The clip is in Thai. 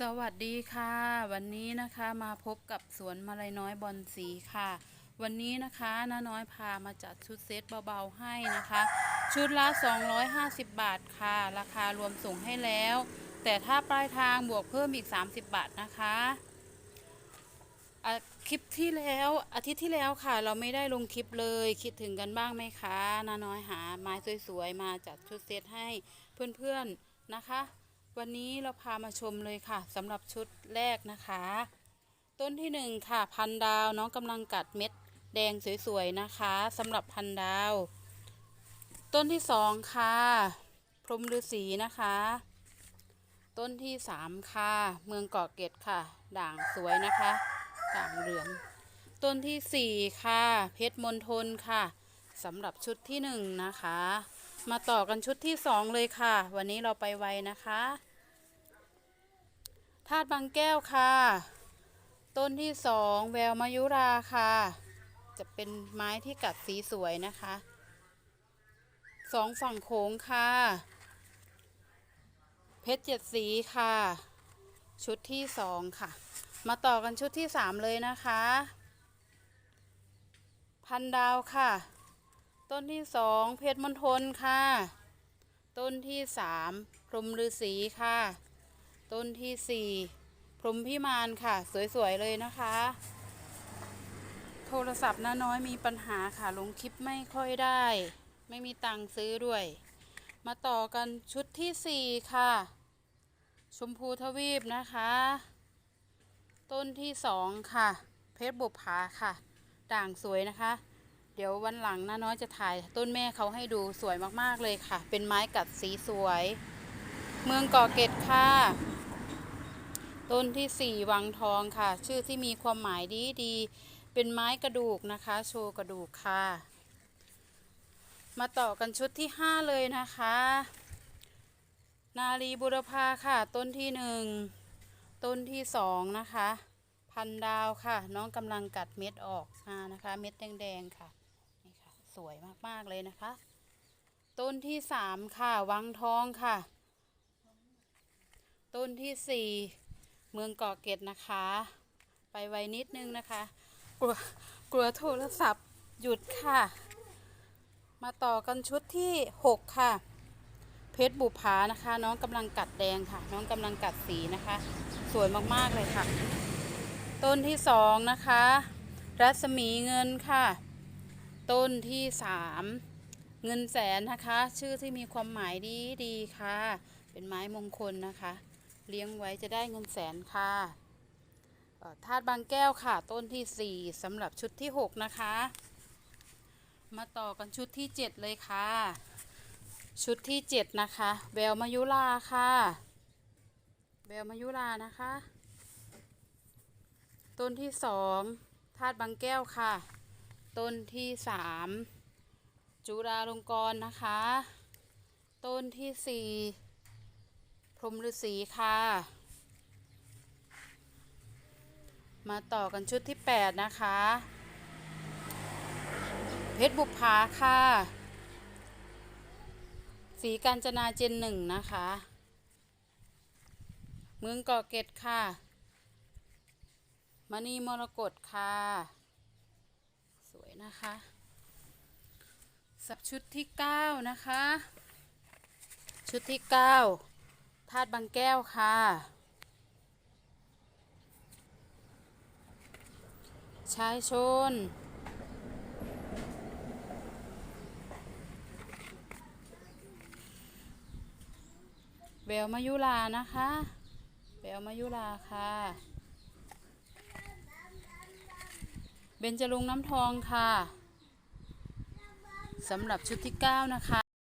สวัสดีค่ะ วันนี้นะคะมาพบกับสวนมาลัยน้อยบอลสีค่ะ วันนี้นะคะน้าน้อยพามาจัดชุดเซตเบาๆให้นะคะ ชุดละ 250 บาทค่ะ ราคารวมส่งให้แล้ว แต่ถ้าปลายทางบวกเพิ่มอีก 30 บาทนะคะอะคลิปที่แล้วอาทิตย์ที่แล้วค่ะ เราไม่ได้ลงคลิปเลย คิดถึงกันบ้างไหมคะน้าน้อยหาไม้สวยๆมาจัดชุดเซตให้เพื่อนๆนะคะ วันนี้เราพามาชมเลยค่ะสำหรับชุดแรกนะคะ ต้นที่หนึ่งค่ะพันดาวน้องกำลังกัดเม็ดแดงสวยๆนะคะสำหรับพันดาว ต้นที่สองค่ะ พรมฤาษีนะคะ ต้นที่สามค่ะ เมืองเกาะเกร็ดค่ะ ด่างสวยนะคะ ด่างเหลือง ต้นที่สี่ค่ะ เพชรมณฑลค่ะสำหรับชุดที่หนึ่งนะคะ มาต่อกันชุดที่สองเลยค่ะ วันนี้เราไปไวนะคะธาตุบางแก้วค่ะ ต้นที่สองแววมายุราค่ะ จะเป็นไม้ที่กัดสีสวยนะคะสองฝั่งโขงค่ะ เพชรเจ็ดสีค่ะ ชุดที่สองค่ะ มาต่อกันชุดที่สามเลยนะคะ พันดาวค่ะ ต้นที่สองเพชรมณฑลค่ะ ต้นที่สามพรมฤาษีค่ะ ต้นที่สี่พรมพิมานค่ะ สวยๆเลยนะคะ โทรศัพท์น้าน้อยมีปัญหาค่ะลงคลิปไม่ค่อยได้ ไม่มีตังค์ซื้อด้วย มาต่อกันชุดที่สี่ค่ะ ชมพูทวีปนะคะ ต้นที่สองค่ะ เพชรบุปผาค่ะ ด่างสวยนะคะ เดี๋ยววันหลังน้าน้อยจะถ่ายต้นแม่เขาให้ดูสวยมากๆเลยค่ะ เป็นไม้กัดสีสวย เมืองกาะเกร็ดค่ะ ต้นที่สี่วังทองค่ะ ชื่อที่มีความหมายดีดีเป็นไม้กระดูกนะคะ โชว์กระดูกค่ะ มาต่อกันชุดที่ห้าเลยนะคะ นารีบุรพาค่ะ ต้นที่หนึ่งต้นที่สองนะคะพันดาวค่ะ น้องกำลังกัดเม็ดออกมานะคะ เม็ดแดง ๆ ค่ะ สวยมากๆเลยนะคะ ต้นที่สามค่ะ วังทองค่ะ ต้นที่สี่เมืองเกาะเกร็ดนะคะ ไปไวนิดนึงนะคะ กลัวกลัวโทรศัพท์หยุดค่ะ มาต่อกันชุดที่หกค่ะ เพชรบุภานะคะ น้องกำลังกัดแดงค่ะ น้องกำลังกัดสีนะคะ สวยมากๆเลยค่ะ ต้นที่สองนะคะ รัศมีเงินค่ะ ต้นที่สามเงินแสนนะคะ ชื่อที่มีความหมายดีดีค่ะ เป็นไม้มงคลนะคะ เลี้ยงไว้จะได้เงินแสนค่ะธาตุบางแก้วค่ะ ต้นที่สี่สำหรับชุดที่หกนะคะ มาต่อกันชุดที่เจ็ดเลยค่ะ ชุดที่เจ็ดนะคะแววมายุราค่ะแววมายุรานะคะ ต้นที่สองธาตุบางแก้วค่ะ ต้นที่สามจุฬาลงกรณ์นะคะ ต้นที่สี่พรมฤษีค่ะ มาต่อกันชุดที่แปดนะคะ เพชรบุปผาค่ะ สีกาญจนาเจนหนึ่งนะคะ เมืองเกาะเกร็ดค่ะมณีมรกตค่ะ นะคะ สับชุดที่เก้านะคะ ชุดที่เก้าธาตุบางแก้วค่ะ ชายชนแววมายุรานะคะแววมายุราค่ะ เบญจรงน้ำทองค่ะสำหรับชุดที่ 9 นะคะ